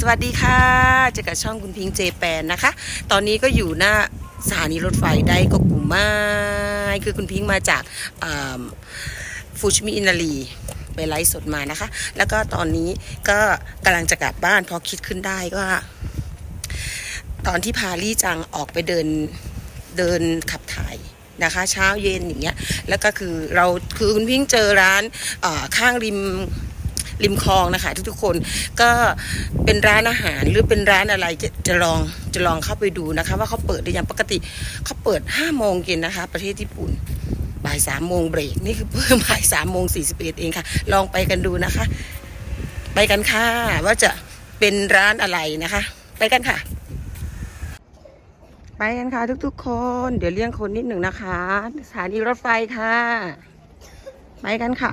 สวัสดีค่ะเจอกับช่องคุณพิงค์เจแปนนะคะ ตอนนี้ก็อยู่หน้าสถานีรถไฟได้ก็กลุ่มไม้คือคุณพิงค์มาจากฟูชิมิอินารีไปไลฟ์สดมานะคะ แล้วก็ตอนนี้ก็กำลังจะกลับบ้านพอคิดขึ้นได้ก็ ตอนที่พาลี่จังออกไปเดินเดินขับถ่ายนะคะ เช้าเย็นอย่างเงี้ยแล้วก็คือเราคือคุณพิงค์เจอร้านข้างริม ริมคลองนะคะ ทุกๆคนก็เป็นร้านอาหารหรือเป็นร้านอะไรจะจะลองจะลองเข้าไปดูนะคะ ว่าเขาเปิดหรือยังปกติเขาเปิดห้าโมงเย็นนะคะ ประเทศญี่ปุ่นบ่ายสามโมงเบรกนี่คือเพิ่มบ่ายสามโมงสี่สิบเอ็ดเองค่ะ ลองไปกันดูนะคะ ไปกันค่ะว่าจะเป็นร้านอะไรนะคะ ไปกันค่ะ ไปกันค่ะทุกๆคน เดี๋ยวเลี้ยงคนนิดหนึ่งนะคะ สถานีรถไฟค่ะ ไปกันค่ะ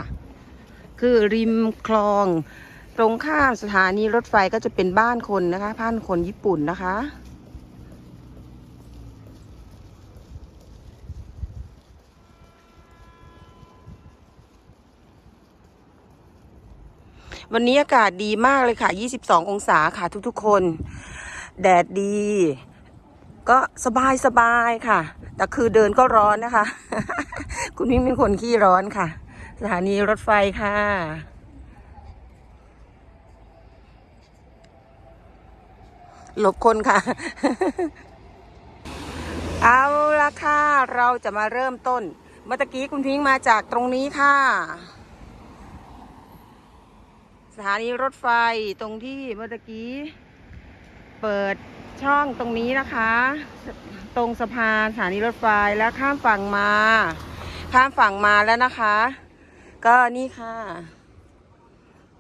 คือริมคลอง ตรงข้ามสถานีรถไฟก็จะเป็นบ้านคนนะคะบ้านคนญี่ปุ่นนะคะ วันนี้อากาศดีมากเลยค่ะ 22 องศาค่ะทุกๆคน แดดดี ก็สบายสบายค่ะ แต่คือเดินก็ร้อนนะคะ คุณพิมเป็นคนขี้ร้อนค่ะ สถานีรถไฟค่ะ หลบคนค่ะ เอาละค่ะ เราจะมาเริ่มต้น เมื่อตะกี้คุณพิงค์มาจากตรงนี้ค่ะ สถานีรถไฟตรงที่เมื่อตะกี้ เปิดช่องตรงนี้นะคะ ตรงสะพานสถานีรถไฟแล้วข้ามฝั่งมาข้ามฝั่งมาแล้วนะคะ ก็นี่ค่ะ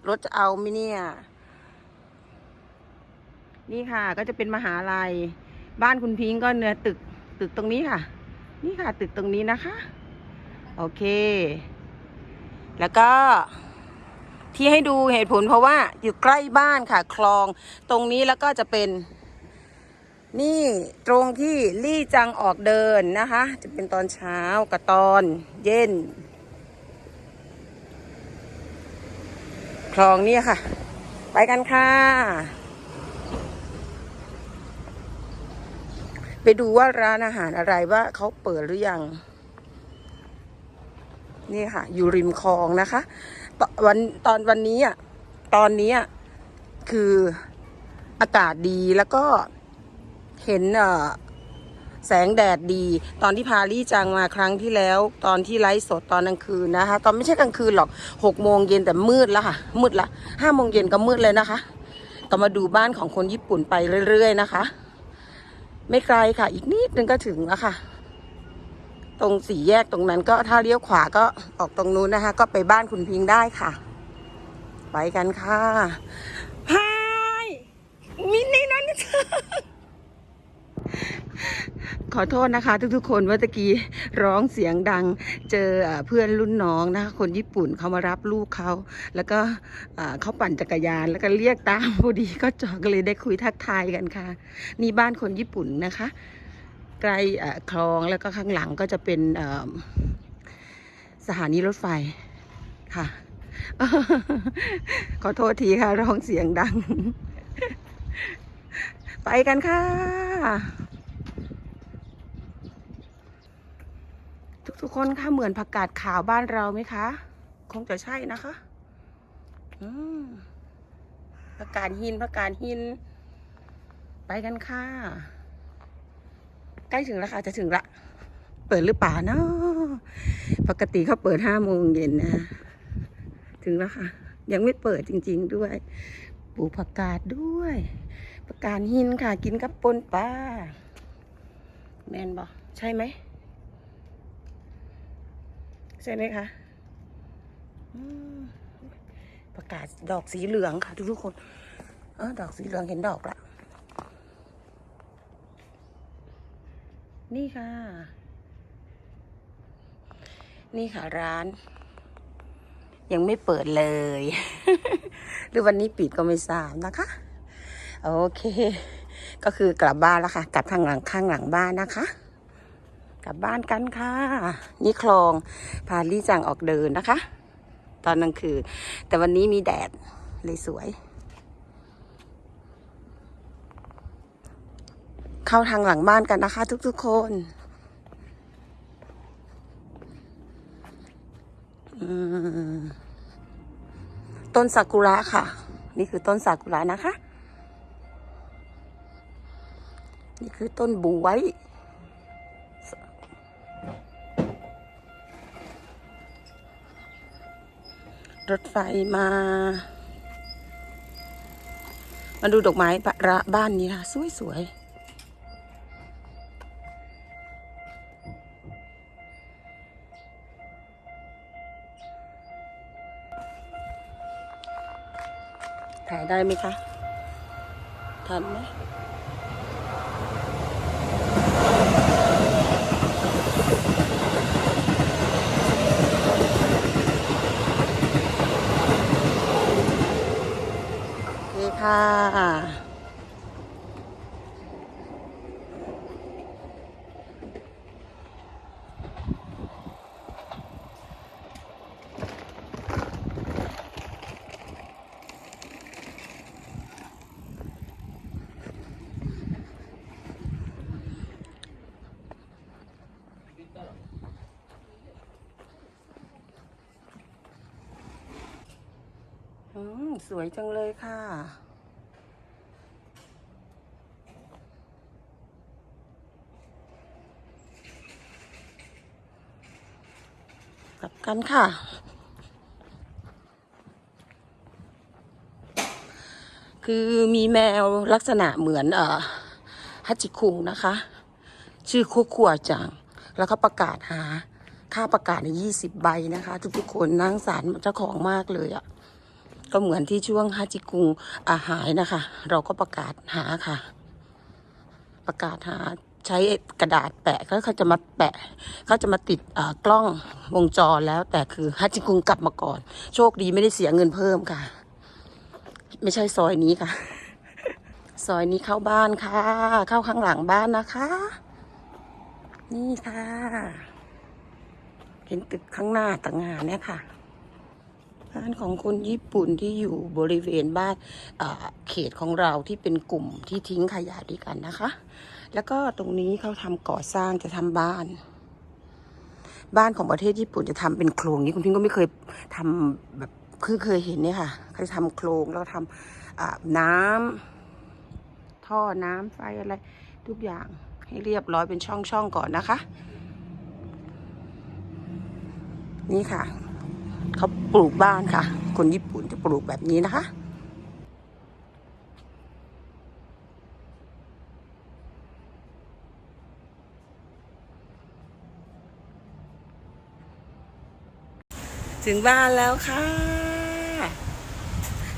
รถจะเอาไหมิเนี่ย นี่ค่ะ ก็จะเป็นมหาลัย บ้านคุณพิงก็เนื้อตึกตึกตรงนี้ค่ะ นี่ค่ะ ตึกตรงนี้นะคะ โอเค แล้วก็ที่ให้ดูเหตุผลเพราะว่าอยู่ใกล้บ้านค่ะ คลองตรงนี้แล้วก็จะเป็น นี่ตรงที่ลี่จังออกเดินนะคะ จะเป็นตอนเช้ากับตอนเย็น คลองนี่ค่ะ ไปกันค่ะ ไปดูว่าร้านอาหารอะไรว่าเขาเปิดหรือยัง นี่ค่ะ อยู่ริมคลองนะคะวันตอนวันนี้อะตอนนี้อะคืออากาศดีแล้วก็เห็นเอ่อ แสงแดดดี ตอนที่พาลี่จังมาครั้งที่แล้ว ตอนที่ไลฟ์สดตอนกลางคืนนะคะ ตอนไม่ใช่กลางคืนหรอกหกโมงเย็นแต่มืดแล้วค่ะ มืดละห้าโมงเย็นก็มืดเลยนะคะก็มาดูบ้านของคนญี่ปุ่นไปเรื่อยๆนะคะ ไม่ไกลค่ะ อีกนิดนึงก็ถึงแล้วค่ะ ตรงสี่แยกตรงนั้นก็ถ้าเลี้ยวขวาก็ออกตรงนู้นนะคะ ก็ไปบ้านคุณพิงได้ค่ะ ไปกันค่ะฮายมินนี่นั่น ขอโทษนะคะ ทุกๆ คนว่าตะกี้ร้องเสียงดัง เจอเพื่อนรุ่นน้องนะคะคนญี่ปุ่นเขามารับลูกเขา แล้วก็เขาปั่นจักรยานแล้วก็เรียกตามพอดีก็จอก็เลยได้คุยทักทายกันค่ะ นี่บ้านคนญี่ปุ่นนะคะ ใกล้คลองแล้วก็ข้างหลังก็จะเป็นสถานีรถไฟค่ะ ขอโทษทีค่ะ ร้องเสียงดัง ไปกันค่ะ ทุกคนคะเหมือนผักกาดขาวบ้านเราไหมคะ คงจะใช่นะคะอืมผักกาดหินผักกาดหิน ไปกันค่ะ ใกล้ถึงแล้วค่ะ จะถึงละ เปิดหรือเปล่าเนาะปกติเขาเปิดห้าโมงเย็นนะ ถึงแล้วค่ะ ยังไม่เปิดจริง ๆ ด้วยปลูกผักกาดด้วยผักกาดหินค่ะ กินกับปนปลาแมนบอกใช่ไหม ใช่ไหมคะอืมผักาดดอกสีเหลืองค่ะ ทุกๆคนเออดอกสีเหลืองเห็นดอกละนี่ค่ะ นี่ค่ะร้าน ยังไม่เปิดเลย หรือวันนี้ปิดก็ไม่ทราบนะคะ โอเค ก็คือกลับบ้านแล้วค่ะ กลับทางหลังข้างหลังบ้านนะคะ กลับบ้านกันค่ะ นี่คลองพาลี่จังออกเดินนะคะ ตอนกลางคืนแต่วันนี้มีแดดเลยสวย เข้าทางหลังบ้านกันนะคะ ทุกๆคนต้นซากุระค่ะ นี่คือต้นซากุระนะคะ นี่คือต้นบวย รถไฟมา มาดูดอกไม้ประระบ้านนี้นะสวยสวยถ่ายได้ไหมคะ ทันไหม ค่ะอืมสวยจังเลยค่ะ กลับกันค่ะ คือมีแมวลักษณะเหมือนเอ่อฮัจิคุงนะคะ ชื่อโคคัวจัง แล้วก็ประกาศหา ค่าประกาศในยี่สิบใบนะคะ ทุกๆคนนั่งสารเจ้าของมากเลยอะ่ะ ก็เหมือนที่ช่วงฮัจิคุงอาหายนะคะ เราก็ประกาศหาค่ะ ประกาศหา ใช้กระดาษแปะแล้วเขาจะมาแปะเขาจะมาติดกล้องวงจรแล้ว แต่คือฮัจิคุงกลับมาก่อน โชคดีไม่ได้เสียเงินเพิ่มค่ะ ไม่ใช่ซอยนี้ค่ะ ซอยนี้เข้าบ้านค่ะ เข้าข้างหลังบ้านนะคะ นี่ค่ะ เห็นตึกข้างหน้าต่างงานเนี่ยค่ะบ้านของคนญี่ปุ่นที่อยู่บริเวณบ้านเขตของเราที่เป็นกลุ่มที่ทิ้งขยะด้วยกันนะคะ แล้วก็ตรงนี้เขาทำก่อสร้างจะทำบ้าน บ้านของประเทศญี่ปุ่นจะทำเป็นโครงนี้คุณพิงก็ไม่เคยทำแบบเพิ่งเคยเห็นเนี่ยค่ะเขาจะทำโครงแล้วทำอ่าน้ำท่อน้ำไฟอะไร ทุกอย่างให้เรียบร้อยเป็นช่องๆก่อนนะคะ นี่ค่ะเขาปลูกบ้านค่ะ คนญี่ปุ่นจะปลูกแบบนี้นะคะ ถึงบ้านแล้วค่ะ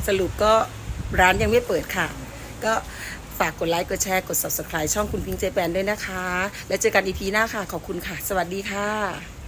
สรุปก็ร้านยังไม่เปิดค่ะ ก็ฝากกดไลค์ กดแชร์ กด subscribe ช่องคุณพิงเจแปนด้วยนะคะ แล้วเจอกันอีพีหน้าค่ะ ขอบคุณค่ะ สวัสดีค่ะ